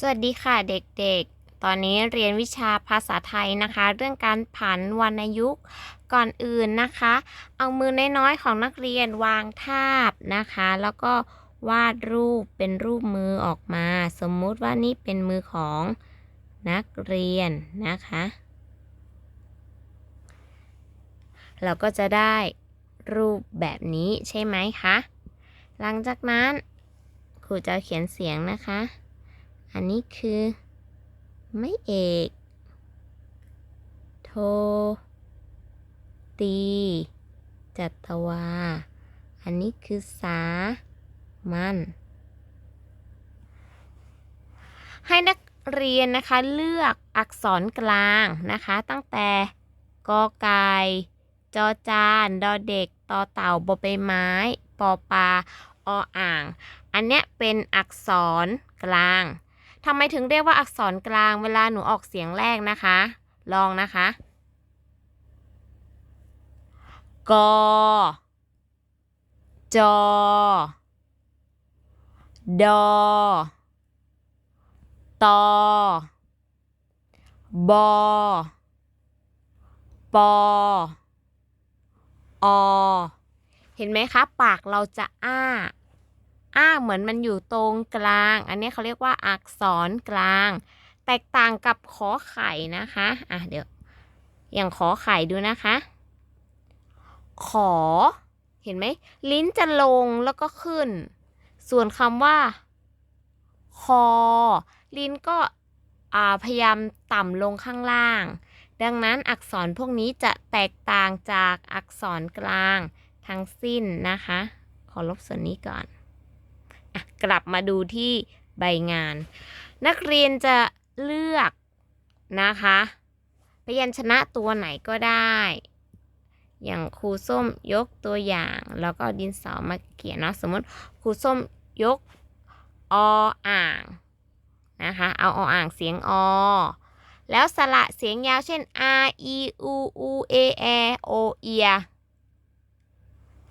สวัสดีค่ะเด็กๆ ตอนนี้เรียนวิชาภาษาไทยนะคะ เรื่องการผันวรรณยุกต์ก่อนอื่นนะคะ เอามือน้อยๆของนักเรียนวางทาบนะคะ แล้วก็วาดรูปเป็นรูปมือออกมา สมมุติว่านี่เป็นมือของนักเรียนนะคะ เราก็จะได้รูปแบบนี้ใช่ไหมคะ หลังจากนั้นครูจะเขียนเสียงนะคะ อันนี้คือ ไม่เอก โท ตี จัตวา อันนี้คือสา มัน ให้นักเรียนนะคะเลือกอักษรกลางนะคะ ตั้งแต่กอไก่จอจานดอเด็กตอเต่าบอใบไม้ ปอปลาออ่าง อันเนี้ยเป็นอักษรกลาง ทำไมถึงเรียกว่าอักษรกลางเวลาหนูออกเสียงแรกนะคะ ลองนะคะกจอดตบปออเห็นไหมคะ ปากเราจะอ้า อ้าเหมือนมันอยู่ตรงกลาง อันนี้เขาเรียกว่าอักษรกลาง แตกต่างกับขอไข่นะคะอะเดี๋ยว อย่างขอไข่ดูนะคะ ขอ เห็นไหม ลิ้นจะลงแล้วก็ขึ้น ส่วนคำว่า คอ ลิ้นก็พยายามต่ำลงข้างล่าง ดังนั้นอักษรพวกนี้จะแตกต่างจากอักษรกลางทั้งสิ้นนะคะ ขอลบส่วนนี้ก่อน กลับมาดูที่ใบงาน นักเรียนจะเลือกนะคะพยัญชนะตัวไหนก็ได้ อย่างครูส้มยกตัวอย่าง แล้วก็ดินสอมาเขียนเนาะสมมติครูส้มยกออ่างนะคะเอาออ่างเสียงอ แล้วสระเสียงยาวเช่น r e u u a e o เอีย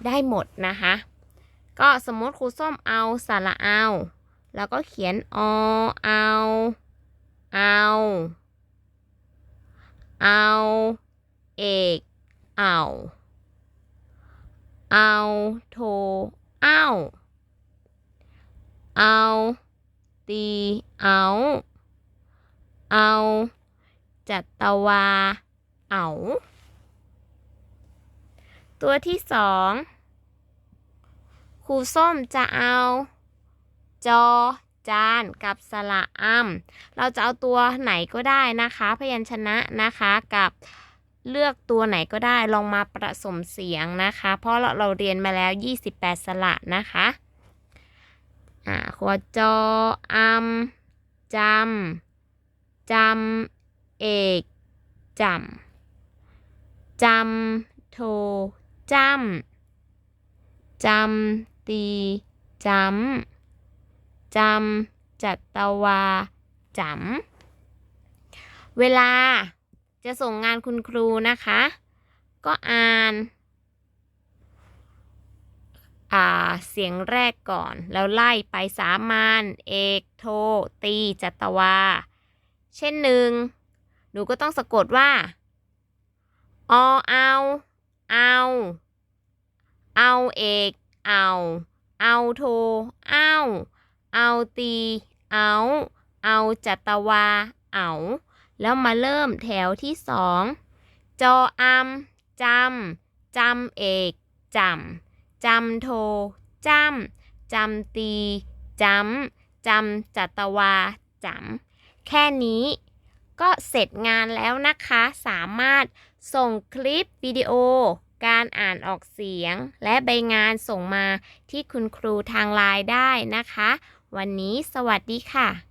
ได้หมดนะคะ ก็สมมติครูส้มเอาสระเอา แล้วก็เขียนอเอา เอา เอา เอกเอา เอาโทเอาเอาตีเอาเอาจัตวาเอา ตัวที่สอง ครูส้มจะเอา จอ จาน กับสระอ้ำเราจะเอาตัวไหนก็ได้นะคะ พยัญชนะนะคะกับเลือกตัวไหนก็ได้ลองมาผสมเสียงนะคะ เพราะเราเราเรียนมาแล้ว 28 สระนะคะอ่าขวจออัมจำจำเอกจำจำโทจำจำ ตีจำจำจัตวาจำเวลาจะส่งงานคุณครูนะคะ ก็อ่านอ่าเสียงแรกก่อน แล้วไล่ไปสามัญเอกโท ตีจัตวา เช่นหนึ่ง หนูก็ต้องสะกดว่าอเอา เอา เอาเอก เอา เอาโท เอาเอาตี เอา เอาจัตวา เอา แล้วมาเริ่มแถวที่สองจออัมจำจำเอกจำจำโทจำจำตีจำจำจัตวาจำแค่นี้ก็เสร็จงานแล้วนะคะ สามารถส่งคลิปวิดีโอ การอ่านออกเสียง และใบงานส่งมาที่คุณครูทางไลน์ได้นะคะ วันนี้สวัสดีค่ะ